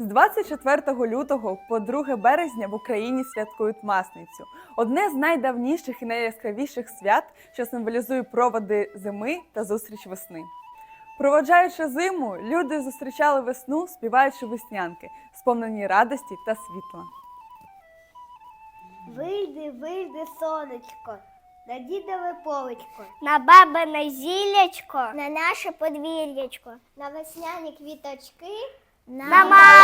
З 24 лютого по 2 березня в Україні святкують Масницю. Одне з найдавніших і найяскравіших свят, що символізує проводи зими та зустріч весни. Проводжаючи зиму, люди зустрічали весну, співаючи веснянки, сповнені радості та світла. Вийди, вийди, сонечко, на дідове полечко, на бабине зіллячко, на наше подвір'ячко, на весняні квіточки, на маленькі